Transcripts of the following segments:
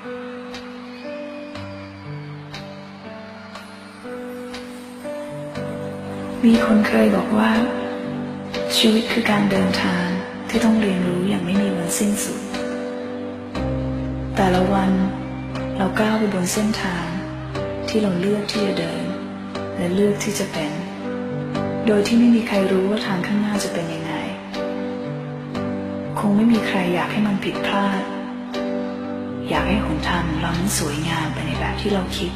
มีคนเคยบอกว่า ชีวิตคือการเดินทางที่ต้องเรียนรู้อย่างไม่มีวันสิ้นสุด แต่ละวันเราก้าวไปบนเส้นทางที่เราเลือกที่จะเดิน และเลือกที่จะเป็น โดยที่ไม่มีใครรู้ว่าทางข้างหน้าจะเป็นยังไง คงไม่มีใครอยากให้มันผิดพลาด อยากให้หนทางของเรานั้นสวยงามไปในแบบที่เราคิด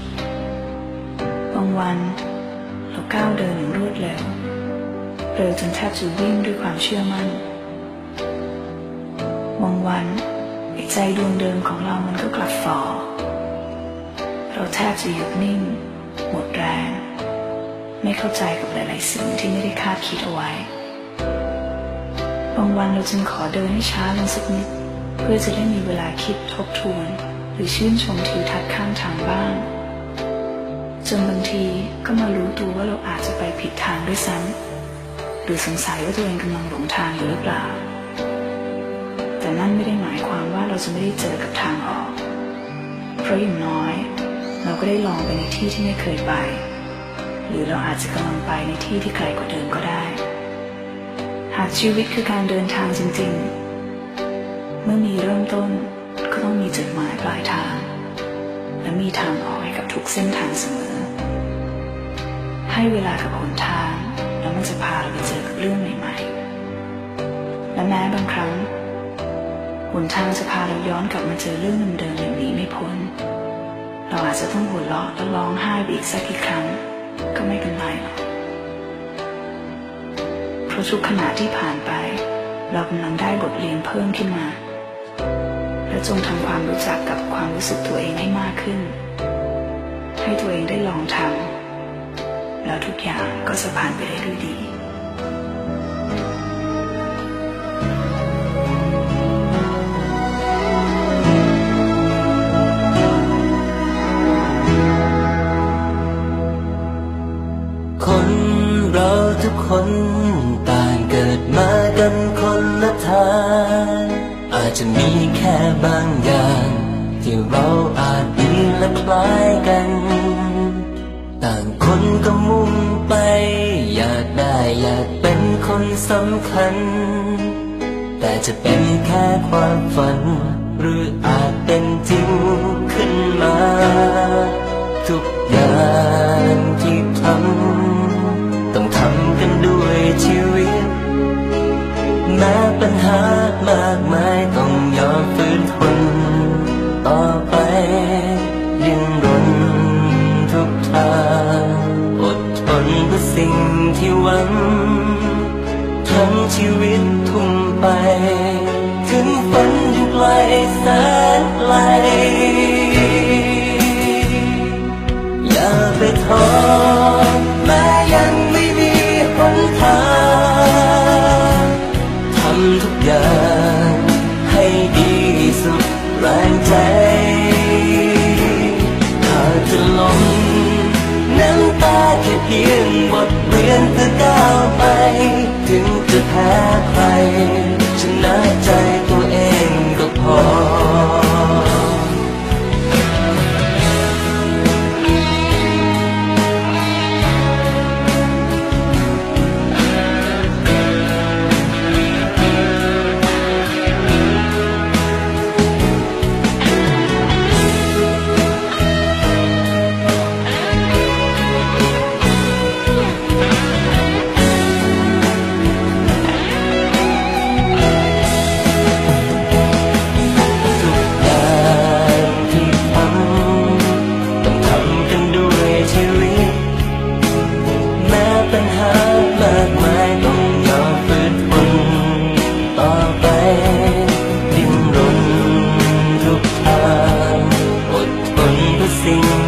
บางวัน เราก้าวเดินอย่างรวดเร็ว เร็วจนแทบจะวิ่งด้วยความเชื่อมั่น บางวันไอ้ใจดวงเดิมของเรามันก็กลับฝ่อ เราแทบจะหยุดนิ่ง หมดแรง ไม่เข้าใจกับหลาย ๆ สิ่งที่ไม่ได้คาดคิดเอาไว้ บางวันเราจึงขอเดินให้ช้าลงสักนิด เพื่อจะได้มีเวลาคิดทบทวน หรือชื่นชมทิวทัศน์ข้างทางบ้าง จนบางทีก็มารู้ตัวว่าเราอาจจะไปผิดทางด้วยซ้ำหรือสงสัยว่าตัวเองกำลังหลงทางอยู่หรือเปล่า แต่นั่นไม่ได้หมายความว่าเราจะไม่ได้เจอกับทางออก เพราะอย่างน้อย เราก็ได้ลองไปในที่ที่ไม่เคยไป หรือเราอาจจะกำลังไปในที่ที่ไกลกว่าเดิมก็ได้ หากชีวิตคือการเดินทางจริง ๆ เมื่อมีเริ่มต้นก็ต้องมีจุดหมายปลายทาง และมีทางออกให้กับทุกเส้นทางเสมอ ให้เวลากับหนทาง แล้วมันจะพาเราไปเจอกับเรื่องใหม่ๆ และแม้บางครั้งหนทางจะพาเราย้อนกลับมาเจอเรื่องเดิมๆอย่างนี้ไม่พ้น เราอาจจะต้องหัวเราะและร้องไห้ไปอีกสักกี่ครั้ง ก็ไม่เป็นไรหรอกเพราะทุกขณะที่ผ่านไป เรากำลังได้บทเรียนเพิ่มขึ้นมา จงทำความรู้จักกับความรู้สึกตัวเองให้มากขึ้น ให้ตัวเองได้ลองทำแล้วทุกอย่างก็จะผ่านไปได้ด้วยดีคนเราทุกคนต่างเกิดมากันคนละทาง อาจจะมีแค่บางอย่าง ที่เราอาจมีและคล้ายกัน ต่างคนก็มุ่งไป อยากได้อยากเป็นคนสำคัญ แต่จะเป็นแค่ความฝัน หรืออาจเป็นจริงขึ้นมา ทุกอย่างที่ทำ ถึงฝันอยู่ไกลแสนไกล อย่าไปท้อแม้ยังไม่มีหนทางทำทุกอย่างให้ดีสุดแรงใจถ้าจะลงน้ำตาแค่เพียงบทเรียนเพื่อก้าวไป ถึงจะแพ้ใคร Senhor.